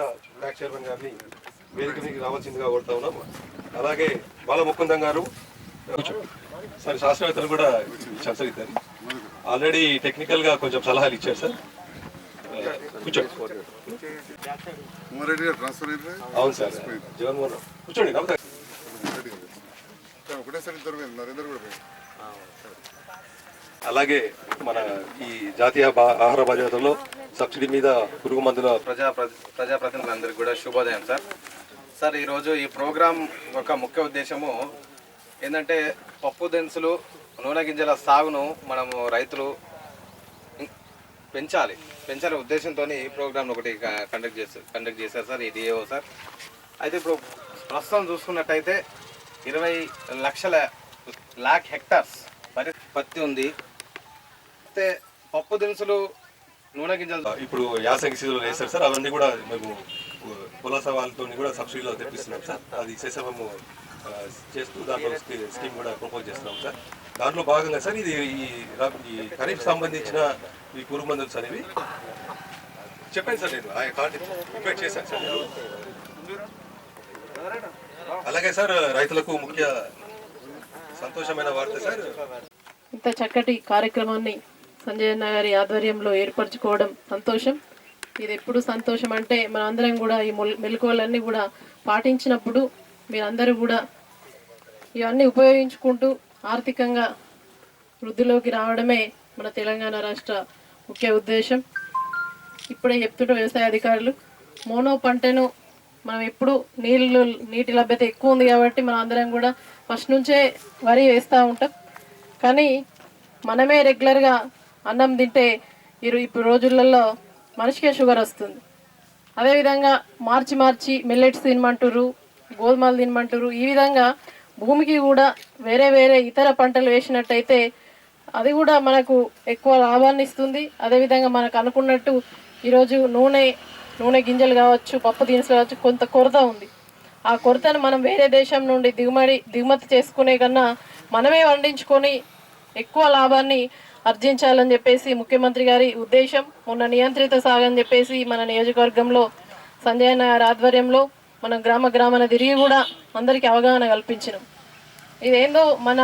జిల్లా tax chairman గారిని వేదిక మీకు రావాల్సిందిగా కోరుతా ఉన్నాం. అలాగే బాలముకుందం గారు సార్ శాస్త్రవేత్తలు కూడా చర్చగిస్తారు ఆల్రెడీ టెక్నికల్గా కొంచెం సలహాలు ఇచ్చారు సార్. కూర్చోండి. అవును సార్. జగన్మోహన్. కూర్చోండి ఒకటేసారి నరేందర్ కూడా అలాగే మన ఈ జాతీయ ఆహార భద్రతలో సబ్సిడీ మీద పురుగు మందుల ప్రజా ప్రజాప్రతినిధులందరికీ కూడా శుభోదయం సార్. సార్ ఈరోజు ఈ ప్రోగ్రాం ఒక ముఖ్య ఉద్దేశము ఏంటంటే పప్పు దినుసులు నూనె గింజల సాగును మనము రైతులు పెంచాలి పెంచాలి. పెంచాలనే ఉద్దేశంతో ఈ ప్రోగ్రామ్ ఒకటి కండక్ట్ చేస్తారు కండక్ట్ చేశారు సార్ ఈ డిఏఓ సార్. అయితే ఇప్పుడు ప్రస్తుతం చూసుకున్నట్టయితే ఇరవై లక్షల లాక్ హెక్టార్స్ పరి పత్తి ఉంది. అయితే పప్పు దినుసులు నూనె గింజలు ఇప్పుడు యాసంగి సీజన్లో వేస్తారు సార్. అవన్నీ కూడా మేము పులాస వాళ్ళతో కూడా సబ్సిడీలో తెప్పిస్తున్నాం సార్. అది చేసాము చేస్తూ దాంట్లో స్కీ- స్కీమ్ కూడా ప్రపోజ్ చేస్తున్నాం సార్. దాంట్లో భాగంగా సార్ ఇది ఈ ఖరీఫ్ సంబంధించిన ఈ పురుగు మందులు సార్ ఇవి. చెప్పండి సార్ నేను ఆ కార్డు ఇన్వైట్ చేశాను సార్ నేను. అలాగే సార్ రైతులకు ముఖ్య సంతోషమైన వార్త సార్. ఇంత చక్కటి కార్యక్రమాన్ని సంజయ్ అన్న గారి ఆధ్వర్యంలో ఏర్పరచుకోవడం సంతోషం. ఇది ఎప్పుడు సంతోషం అంటే మనందరం కూడా ఈ మెలకువలన్నీ కూడా పాటించినప్పుడు మీరందరూ కూడా ఇవన్నీ ఉపయోగించుకుంటూ ఆర్థికంగా వృద్ధిలోకి రావడమే మన తెలంగాణ రాష్ట్ర ముఖ్య ఉద్దేశం. ఇప్పుడే చెప్తుంటే వ్యవసాయ అధికారులు మోనో పంటను మనం ఎప్పుడు నీళ్ళు నీటి లభ్యత ఎక్కువ ఉంది కాబట్టి మనం అందరం కూడా ఫస్ట్ నుంచే వరి వేస్తూ ఉంటాం. కానీ మనమే రెగ్యులర్గా అన్నం తింటే ఇరు ఇప్పుడు రోజులలో మనిషికే షుగర్ వస్తుంది. అదేవిధంగా మార్చి మార్చి మిల్లెట్స్ తినమంటారు గోధుమలు తినమంటారు ఈ విధంగా భూమికి కూడా వేరే వేరే ఇతర పంటలు వేసినట్టయితే అది కూడా మనకు ఎక్కువ లాభాన్ని ఇస్తుంది. అదేవిధంగా మనకు అనుకున్నట్టు ఈరోజు నూనె నూనె గింజలు కావచ్చు పప్పు దినుసులు కావచ్చు కొంత కొరత ఉంది. ఆ కొరతను మనం వేరే దేశం నుండి దిగుమడి దిగుమతి చేసుకునే కన్నా మనమే వండించుకొని ఎక్కువ లాభాన్ని అర్జించాలని చెప్పేసి ముఖ్యమంత్రి గారి ఉద్దేశం మొన్న నియంత్రిత సాగని చెప్పేసి మన నియోజకవర్గంలో సంజయ్ అన్న గారి ఆధ్వర్యంలో మన గ్రామ గ్రామాన తిరిగి కూడా అందరికీ అవగాహన కల్పించినాం. ఇదేందో మన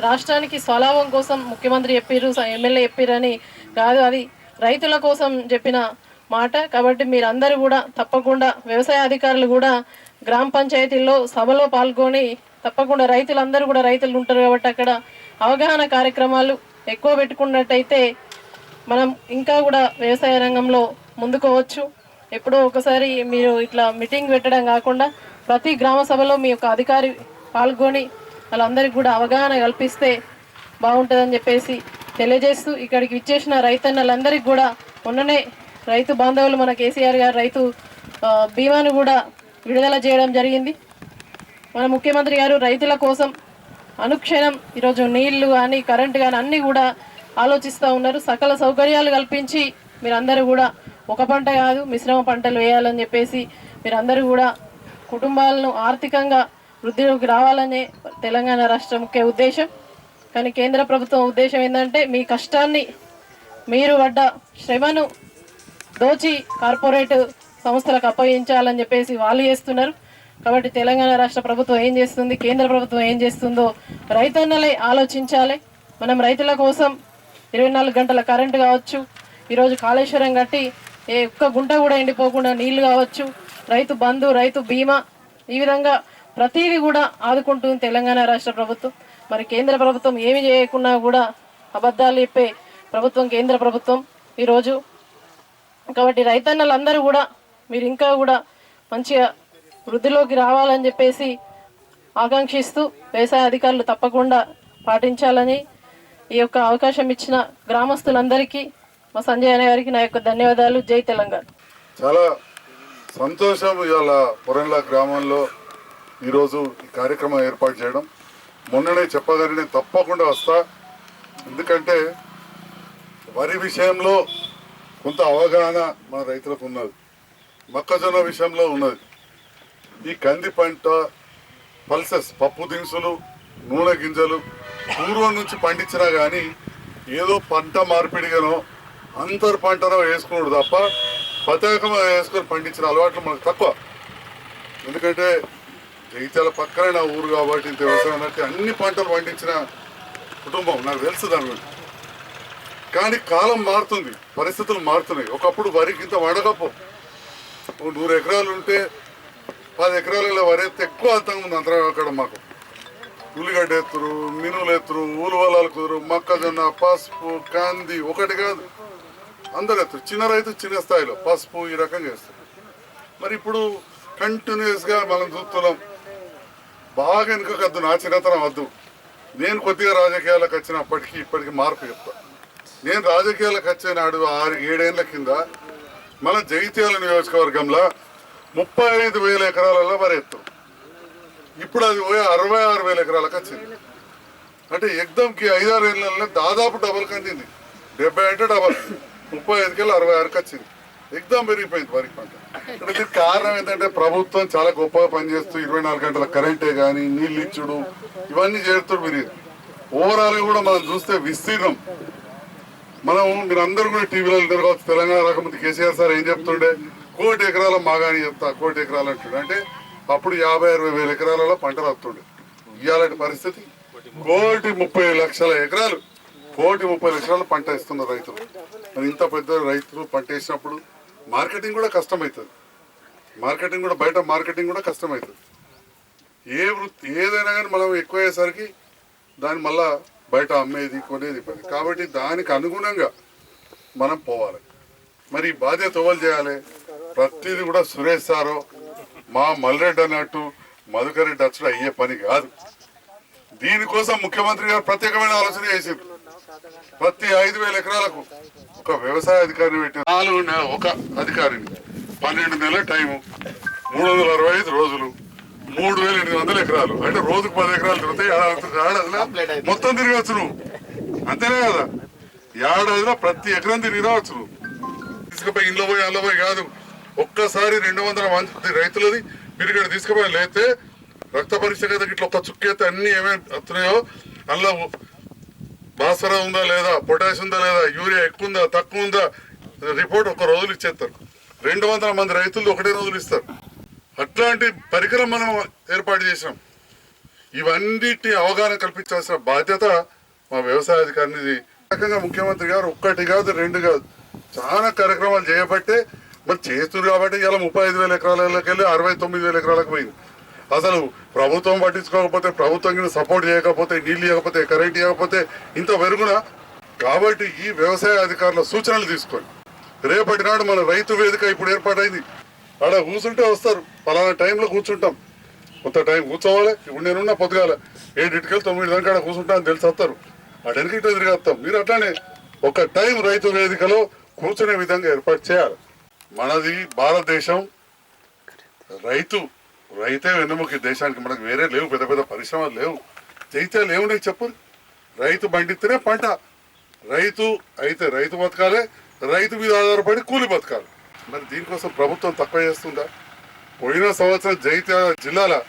రాష్ట్రానికి స్వలాభం కోసం ముఖ్యమంత్రి చెప్పారు ఎమ్మెల్యే చెప్పారని కాదు అది. రైతుల కోసం చెప్పిన మాట కాబట్టి మీరందరూ కూడా తప్పకుండా వ్యవసాయ అధికారులు కూడా గ్రామ పంచాయతీల్లో సభలో పాల్గొని తప్పకుండా రైతులందరూ కూడా రైతులు ఉంటారు కాబట్టి అక్కడ అవగాహన కార్యక్రమాలు ఎక్కువ పెట్టుకున్నట్టయితే మనం ఇంకా కూడా వ్యవసాయ రంగంలో ముందుకోవచ్చు. ఎప్పుడో ఒకసారి మీరు ఇట్లా మీటింగ్ పెట్టడం కాకుండా ప్రతి గ్రామ సభలో మీ యొక్క అధికారి పాల్గొని వాళ్ళందరికీ కూడా అవగాహన కల్పిస్తే బాగుంటుందని చెప్పేసి తెలియజేస్తూ ఇక్కడికి విచ్చేసిన రైతన్నలందరికీ కూడా మొన్ననే రైతు బాంధవులు మన కేసీఆర్ గారు రైతు బీమాను కూడా విడుదల చేయడం జరిగింది. మన ముఖ్యమంత్రి గారు రైతుల కోసం అనుక్షణం ఈరోజు నీళ్ళు కానీ కరెంటు కానీ అన్నీ కూడా ఆలోచిస్తూ ఉన్నారు. సకల సౌకర్యాలు కల్పించి మీరందరూ కూడా ఒక పంట కాదు మిశ్రమ పంటలు వేయాలని చెప్పేసి మీరందరూ కూడా కుటుంబాలను ఆర్థికంగా వృద్ధిలోకి రావాలనే తెలంగాణ రాష్ట్ర ముఖ్య ఉద్దేశం. కానీ కేంద్ర ప్రభుత్వం ఉద్దేశం ఏంటంటే మీ కష్టాన్ని మీరు పడ్డ శ్రమను దోచి కార్పొరేట్ సంస్థలకు అప్పగించాలని చెప్పేసి వాళ్ళు చేస్తున్నారు. కాబట్టి తెలంగాణ రాష్ట్ర ప్రభుత్వం ఏం చేస్తుంది? కేంద్ర ప్రభుత్వం ఏం చేస్తుందో రైతన్నలే ఆలోచించాలి. మనం రైతుల కోసం ఇరవై నాలుగు గంటల కరెంటు కావచ్చు ఈరోజు కాళేశ్వరం కట్టి ఏ ఒక్క గుంట కూడా ఎండిపోకుండా నీళ్ళు కావచ్చు రైతు బంధు రైతు బీమా ఈ విధంగా ప్రతిదీ కూడా ఆదుకుంటుంది తెలంగాణ రాష్ట్ర ప్రభుత్వం. మరి కేంద్ర ప్రభుత్వం ఏమి చేయకుండా కూడా అబద్ధాలు చెప్పే ప్రభుత్వం కేంద్ర ప్రభుత్వం ఈరోజు. కాబట్టి రైతన్నలందరూ కూడా మీరు ఇంకా కూడా మంచిగా వృద్ధిలోకి రావాలని చెప్పేసి ఆకాంక్షిస్తూ వ్యవసాయ అధికారులు తప్పకుండా పాటించాలని ఈ యొక్క అవకాశం ఇచ్చిన గ్రామస్తులందరికీ మా సంజయ్ అనే గారికి నా యొక్క ధన్యవాదాలు. జై తెలంగాణ. చాలా సంతోషం ఇవాళ పొరంల గ్రామంలో ఈరోజు ఈ కార్యక్రమం ఏర్పాటు చేయడం. మొన్ననే చెప్పగలిగిన తప్పకుండా వస్తా. ఎందుకంటే వరి విషయంలో కొంత అవగాహన మన రైతులకు ఉన్నది. మొక్కజొన్న విషయంలో ఉన్నది. ఈ కంది పంట పల్సెస్ పప్పు దినుసులు నూనె గింజలు పూర్వం నుంచి పండించినా కానీ ఏదో పంట మార్పిడిగానో అంతర్ పంటనో వేసుకున్నాడు తప్ప పతాకం వేసుకొని పండించిన అలవాట్లు మనకు తక్కువ. ఎందుకంటే జగిత్యాల పక్కనే నా ఊరు కాబట్టి ఇంత వ్యవసాయం అంటే అన్ని పంటలు పండించిన కుటుంబం నాకు తెలుసు దాని గురించి. కానీ కాలం మారుతుంది పరిస్థితులు మారుతున్నాయి. ఒకప్పుడు వరికి ఇంత వడగప్పు నూరు ఎకరాలు ఉంటే పది ఎకరాలలో వరి ఎక్కువ అంతంగా ఉంది అంతరం అక్కడ మాకు. ఉల్లిగడ్డ ఎత్తురు మినులు ఎత్తురు ఊలువలాలు కుదురు మొక్కజొన్న పసుపు కంది ఒకటి కాదు. అందరు ఎత్తురు చిన్న రైతు చిన్న స్థాయిలో పసుపు ఈ రకంగా వేస్తారు మరి ఇప్పుడు కంటిన్యూస్గా మనం చూస్తున్నాం. బాగా వెనుకకద్దు నా చిన్నతనం వద్దు. నేను కొద్దిగా రాజకీయాలకు వచ్చినప్పటికీ ఇప్పటికి మార్పు చెప్తా. నేను రాజకీయాలకు వచ్చే నాడు ఆరు ఏడేళ్ళ కింద మన జగిత్యాల నియోజకవర్గంలో ముప్పై ఐదు వేల ఎకరాలలో వరి ఎత్తు. ఇప్పుడు అది పోయి అరవై ఆరు వేల ఎకరాలకు వచ్చింది. అంటే ఎగ్దమ్కి ఐదారు ఏళ్ళలో దాదాపు డబల్కి కందింది డెబ్బై అంటే డబల్. ముప్పై ఐదుకి వెళ్ళి అరవై ఆరుకి వచ్చింది. ఎగ్దం పెరిగిపోయింది వరి పంట. ఇక్కడ దీనికి కారణం ఏంటంటే ప్రభుత్వం చాలా గొప్పగా పనిచేస్తూ ఇరవై నాలుగు గంటల కరెంటే కానీ నీళ్ళు ఇచ్చుడు ఇవన్నీ చేస్తూ పెరిగింది. ఓవరాల్ కూడా మనం చూస్తే విస్తీర్ణం. మనం మీరు అందరూ కూడా టీవీలో తిరగవచ్చు తెలంగాణ రాకముందు కేసీఆర్ సార్ ఏం చెప్తుండే? కోటి ఎకరాల మాగాని చెప్తా కోటి ఎకరాలు అంటుండే. అంటే అప్పుడు యాభై అరవై వేల ఎకరాలలో పంటలు వస్తుండే ఇవాళటి పరిస్థితి. కోటి ముప్పై లక్షల ఎకరాలు. కోటి ముప్పై లక్షల పంట ఇస్తున్నారు రైతులు. మరి ఇంత పెద్ద రైతులు పంట వేసినప్పుడు మార్కెటింగ్ కూడా కష్టమవుతుంది మార్కెటింగ్ కూడా బయట మార్కెటింగ్ కూడా కష్టమవుతుంది ఏ వృత్తి ఏదైనా కానీ మనం ఎక్కువ అయ్యేసరికి దాన్ని మళ్ళా బయట అమ్మేది కొనేది పని. కాబట్టి దానికి అనుగుణంగా మనం పోవాలి. మరి బాధ్యత ఎవరు చేయాలి? ప్రతిదీ కూడా సురేష్ సారో మా మల్రెడ్డి అన్నట్టు మధుకర్ రెడ్డి అచ్చుడు అయ్యే పని కాదు. దీనికోసం ముఖ్యమంత్రి గారు ప్రత్యేకమైన ఆలోచన చేసింది ప్రతి ఐదు వేల ఎకరాలకు ఒక వ్యవసాయ అధికారిని పెట్టి నాలుగు నెల ఒక అధికారిని. పన్నెండు నెలల టైము మూడు వందల అరవై ఐదు రోజులు మూడు వేల ఎనిమిది వందల ఎకరాలు. అంటే రోజుకు పది ఎకరాలు తిరుగుతాయి ఏడాది ఏడాదిలో మొత్తం తిరగచ్చు నువ్వు అంతేనే కదా? ఏడాదిలో ప్రతి ఎకరం తిరిగి రావచ్చు నువ్వు తీసుకుపోయి ఇంట్లో పోయి అందులో పోయి కాదు. ఒక్కసారి రెండు వందల మంది రైతులది పిరిగడ తీసుకుపోయి లేతే రక్త పరీక్ష కదా ఇట్లా ఒక్క చుక్కేస్తే అన్ని ఏమేమి వస్తున్నాయో? అందులో భాస్వరం ఉందా లేదా? పొటాష్ ఉందా లేదా? యూరియా ఎక్కువ ఉందా? తక్కువ ఉందా? రిపోర్ట్ ఒక రోజులు ఇచ్చేస్తారు. రెండు వందల మంది రైతులు ఒకటే రోజులు ఇస్తారు. అట్లాంటి పరికరం మనం ఏర్పాటు చేసినాం. ఇవన్నిటి అవగాహన కల్పించాల్సిన బాధ్యత మా వ్యవసాయ అధికారినిది. రకంగా ముఖ్యమంత్రి గారు ఒక్కటి కాదు రెండు కాదు చాలా కార్యక్రమాలు చేయబట్టే మరి చేస్తున్నారు కాబట్టి ఇలా ముప్పై ఐదు వేల ఎకరాలకి వెళ్ళి అరవై తొమ్మిది వేల ఎకరాలకు పోయింది. అసలు ప్రభుత్వం పట్టించుకోకపోతే ప్రభుత్వం సపోర్ట్ చేయకపోతే నీళ్ళు ఇవ్వకపోతే కరెంట్ ఇవ్వకపోతే ఇంత పెరుగున? కాబట్టి ఈ వ్యవసాయ అధికారుల సూచనలు తీసుకొని రేపటి నాడు మన రైతు వేదిక ఇప్పుడు ఏర్పాటైంది. ఆడ కూర్చుంటే వస్తారు. పలానా టైంలో కూర్చుంటాం. కొంత టైం కూర్చోవాలి. ఇప్పుడు నేనున్న పొద్దుగాల ఏడింటికి తొమ్మిది దాకా ఆడ కూర్చుంటా అని తెలిసి వస్తారు. అడనికి తిరిగి వస్తాం. మీరు అట్లానే ఒక టైం రైతు వేదికలో కూర్చునే విధంగా ఏర్పాటు చేయాలి. మనది భారతదేశం. రైతు రైతే వెన్నుముకి దేశానికి. మనకు వేరే లేవు పెద్ద పెద్ద పరిశ్రమలు లేవు. చైతే లేవున్నాయి చెప్పు. రైతు పండితేనే పంట. రైతు అయితే రైతు బతకాలి రైతు మీద ఆధారపడి కూలి బతకాలి. మరి దీనికోసం ప్రభుత్వం తక్కువ చేస్తుందా? పోయిన సంవత్సరం జైత్యాల జిల్లాల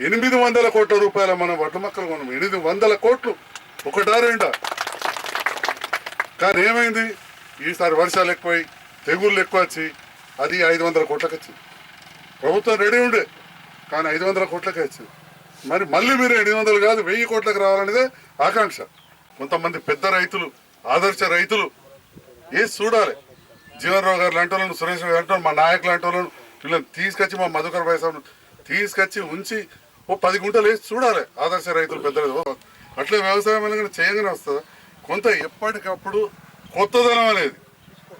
ఎనిమిది వందల కోట్ల రూపాయల మనం వడ్ల మొక్కలు కొన్నాం. ఎనిమిది వందల కోట్లు. ఒకటా రెండా? కానీ ఏమైంది? ఈసారి వర్షాలు ఎక్కువై తెగుళ్ళు ఎక్కువ వచ్చి అది ఐదు వందల కోట్లకు వచ్చింది. ప్రభుత్వం రెడీ ఉండే కానీ ఐదు వందల కోట్లకే వచ్చింది. మరి మళ్ళీ మీరు ఎనిమిది వందలు కాదు వెయ్యి కోట్లకు రావాలనేదే ఆకాంక్ష. కొంతమంది పెద్ద రైతులు ఆదర్శ రైతులు ఏ చూడాలి? జీవన్ రావు గారు లాంటి వాళ్ళను సురేష్ గారు లాంటి మా నాయకులు లాంటి వాళ్ళను వీళ్ళని తీసుకొచ్చి మా మధుకర్ వయసు తీసుకొచ్చి ఉంచి ఓ పది గుంటలు వేసి చూడాలి. ఆదర్శ రైతులు పెద్ద అట్లే వ్యవసాయం అనేది చేయగానే వస్తుంది? కొంత ఎప్పటికప్పుడు కొత్తదనం అనేది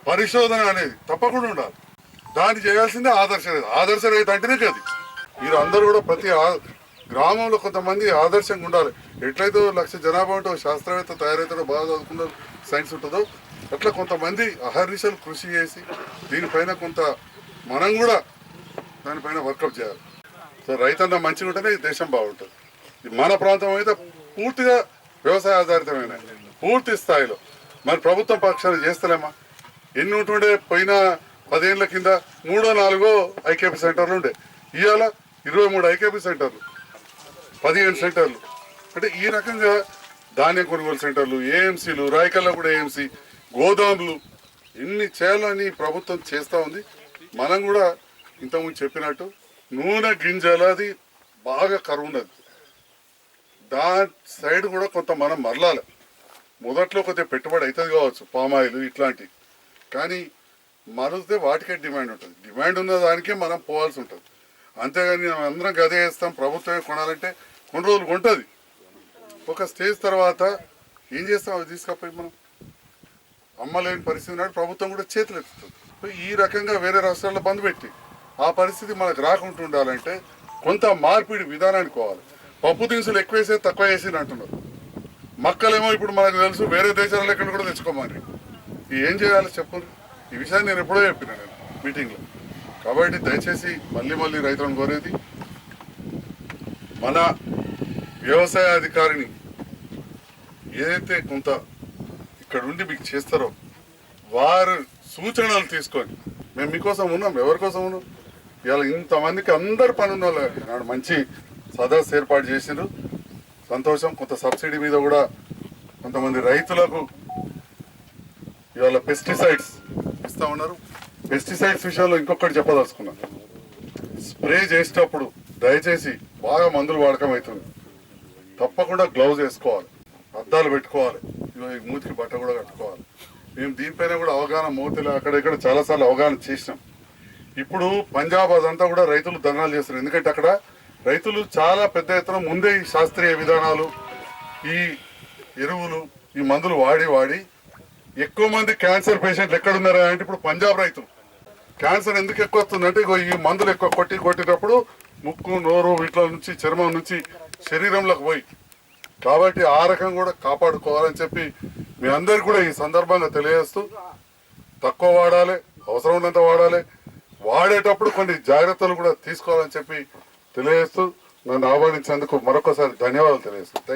పరిశోధన అనేది తప్పకుండా ఉండాలి. దాన్ని చేయాల్సిందే ఆదర్శ రైతు ఆదర్శ రైతు అంటేనే కాదు మీరు అందరూ కూడా ప్రతి ఆ- గ్రామంలో కొంతమంది ఆదర్శంగా ఉండాలి. ఎట్లయితే లక్ష జనాభా ఉంటే శాస్త్రవేత్త తయారైతాడో బాగా చదువుకున్న సైన్స్ ఉంటుందో అట్లా కొంతమంది అహర్నిశలు కృషి చేసి దీనిపైన కొంత మనం కూడా దానిపైన వర్కౌట్ చేయాలి. సో రైతన్న మంచిగా ఉంటేనే ఈ దేశం బాగుంటుంది. ఈ మన ప్రాంతం అయితే పూర్తిగా వ్యవసాయ ఆధారితమైన పూర్తి స్థాయిలో. మరి ప్రభుత్వం పక్షాలు చేస్తలేమా? ఎన్ని ఉంటుండే పోయినా పదేళ్ళ కింద మూడో నాలుగో ఐకేపీ సెంటర్లు ఉండే. ఇవాళ ఇరవై మూడు ఐకేపీ సెంటర్లు పదిహేను సెంటర్లు. అంటే ఈ రకంగా ధాన్యం కొనుగోలు సెంటర్లు ఏఎంసీలు రాయకల్లో కూడా ఏఎంసీ గోదాములు ఎన్ని చేయాలని ప్రభుత్వం చేస్తూ ఉంది. మనం కూడా ఇంతకుముందు చెప్పినట్టు నూనె గింజలది బాగా కరువు ఉన్నది. దాని సైడ్ కూడా కొంత మనం మరలాలి. మొదట్లో కొద్దిగా పెట్టుబడి అవుతుంది కావచ్చు పామాయిల్ ఇట్లాంటివి కానీ మరిస్తే వాటికే డిమాండ్ ఉంటుంది. డిమాండ్ ఉన్న దానికే మనం పోవాల్సి ఉంటుంది. అంతేగాని మనం అందరం గదే వేస్తాం ప్రభుత్వమే కొనాలంటే కొన్ని రోజులు కొంటుంది ఒక స్టేజ్ తర్వాత ఏం చేస్తాం? అవి తీసుకపోయి మనం అమ్మలేని పరిస్థితి నాడు ప్రభుత్వం కూడా చేతులు ఎత్తుతుంది. ఈ రకంగా వేరే రాష్ట్రాల్లో బంద్ పెట్టి ఆ పరిస్థితి మనకు రాకుండా ఉండాలంటే కొంత మార్పిడి విధానానికి పోవాలి. పప్పు దినుసులు ఎక్కువ వేసే తక్కువ వేసి అంటున్నారు. మక్కలేమో ఇప్పుడు మనకు తెలుసు వేరే దేశాల ఎక్కడ కూడా తెచ్చుకోమని ఏం చేయాలి చెప్పు? ఈ విషయాన్ని నేను ఎప్పుడో చెప్పిన నేను మీటింగ్లో. కాబట్టి దయచేసి మళ్ళీ మళ్ళీ రైతులను కోరేది మన వ్యవసాయ అధికారిని ఏదైతే కొంత ఇక్కడ ఉండి మీకు చేస్తారో వారు సూచనలు తీసుకొని మేము మీకోసం ఉన్నాం ఎవరి కోసం ఉన్నాం? ఇవాళ ఇంతమందికి అందరు పని ఉన్న వాళ్ళు. నాడు మంచి సదస్సు ఏర్పాటు చేసిండ్రు సంతోషం కొంత సబ్సిడీ మీద కూడా కొంతమంది రైతులకు ఇవాళ పెస్టిసైడ్స్ ఇస్తా ఉన్నారు. పెస్టిసైడ్స్ విషయంలో ఇంకొకటి చెప్పదలుచుకున్నాను స్ప్రే చేసేటప్పుడు దయచేసి బాగా మందులు వాడకం అవుతుంది. తప్పకుండా గ్లౌజ్ వేసుకోవాలి. అద్దాలు పెట్టుకోవాలి. ఈ మూతికి బట్ట కూడా కట్టుకోవాలి. మేము దీనిపైన కూడా అవగాహన మూతిలో అక్కడ ఇక్కడ చాలాసార్లు అవగాహన చేసినాం. ఇప్పుడు పంజాబ్ అదంతా కూడా రైతులు ధర్నాలు చేస్తున్నారు. ఎందుకంటే అక్కడ రైతులు చాలా పెద్ద ఎత్తున ముందే ఈ శాస్త్రీయ విధానాలు ఈ ఎరువులు ఈ మందులు వాడి వాడి ఎక్కువ మంది క్యాన్సర్ పేషెంట్లు ఎక్కడున్నారా అంటే ఇప్పుడు పంజాబ్ రైతులు. క్యాన్సర్ ఎందుకు ఎక్కువ వస్తుందంటే ఇగో ఈ మందులు ఎక్కువ కొట్టి కొట్టినప్పుడు ముక్కు నోరు వీటిలో నుంచి చర్మం నుంచి శరీరంలోకి పోయి. కాబట్టి ఆ రకం కూడా కాపాడుకోవాలని చెప్పి మీ అందరికి కూడా ఈ సందర్భంగా తెలియజేస్తూ తక్కువ వాడాలి అవసరం ఉన్నంత వాడాలి. వాడేటప్పుడు కొన్ని జాగ్రత్తలు కూడా తీసుకోవాలని చెప్పి తెలియజేస్తూ నన్ను ఆహ్వానించేందుకు మరొకసారి ధన్యవాదాలు తెలియజేస్తాను